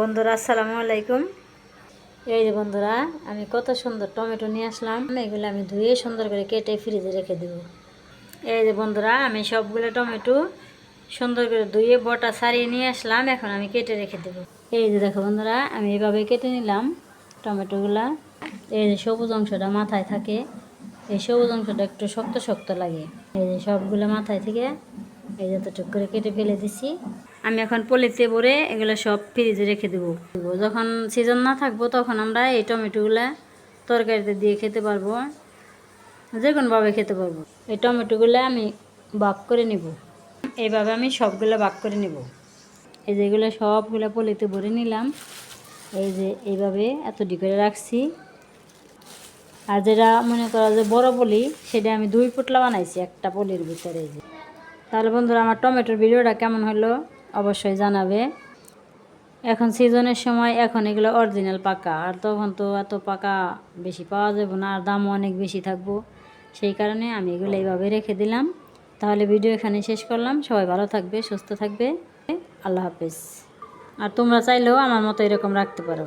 বন্ধুরা, আসসালামু আলাইকুম। এই যে বন্ধুরা, আমি কত সুন্দর টমেটো নিয়ে আসলাম। এগুলো আমি ধুয়ে সুন্দর করে কেটে ফ্রিজে রেখে দেবো। এই যে বন্ধুরা, আমি সবগুলো টমেটো সুন্দর করে ধুয়ে বটা ছাড়িয়ে নিয়ে আসলাম। এখন আমি কেটে রেখে দেবো। এই যে দেখো বন্ধুরা, আমি এভাবে কেটে নিলাম টমেটোগুলা। এই যে সবুজ অংশটা মাথায় থাকে। এই সবুজ অংশটা একটু শক্ত শক্ত লাগে। এই যে সবগুলো মাথায় থেকে এই যতটুকু করে কেটে ফেলে দিছি। আমি এখন পলিতে ভরে এগুলো সব ফ্রিজে রেখে দেবো। যখন সিজন না থাকব তখন আমরা এই টমেটোগুলা তরকারিতে দিয়ে খেতে পারব। যে কোনোভাবে খেতে পারব। এই টমেটোগুলো আমি বাক করে নিব। এইভাবে আমি সবগুলো বাক করে নিব। এই যেগুলো সবগুলো পলিতে ভরে নিলাম। এই যে এইভাবে এতটি করে রাখছি। আর যেটা মনে করা যে বড় পলি, সেটা আমি দুই ফুটলা বানাইছি একটা পলির ভিতরে এই যে। তাহলে বন্ধুরা আমার টমেটোর ভিডিওটা কেমন হলো অবশ্যই জানাবে। এখন সিজনের সময় এখন এগুলো অরিজিনাল পাকা, আর তখন তো এত পাকা বেশি পাওয়া যাবে না, আর দামও অনেক বেশি থাকব। সেই কারণে আমি এগুলো এইভাবে রেখে দিলাম। তাহলে ভিডিও এখানে শেষ করলাম। সবাই ভালো থাকবে, সুস্থ থাকবে। আল্লাহ হাফেজ। আর তোমরা চাইলেও আমার মতো এরকম রাখতে পারো।